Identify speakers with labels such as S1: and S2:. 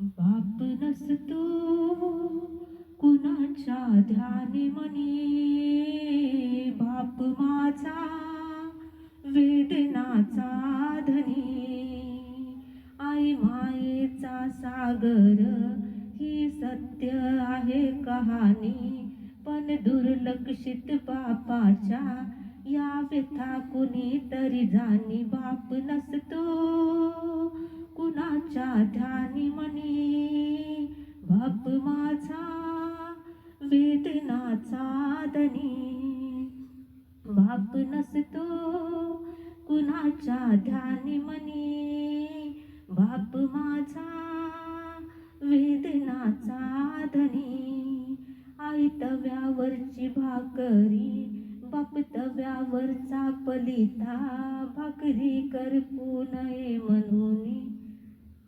S1: बाप नसतो कुणाच्या ध्यानी मनी? बाप माझा वेदनाचा धनी. आई मायेचा सागर ही सत्य आहे कहाणी पण दुर्लक्षित बापाच्या या व्यथा कुणी तरी जाणी बाप नसतो कुणाच्या ध्यानी मनी बाप माझा वेदनाचा दनी बाप नसतो कुणाच्या ध्यानी मनी बाप माझा वेदनाचा धनी. आई तव्यावरची भाकरी बाप तव्यावरचा पलिता. भाकरी करपू नये म्हणून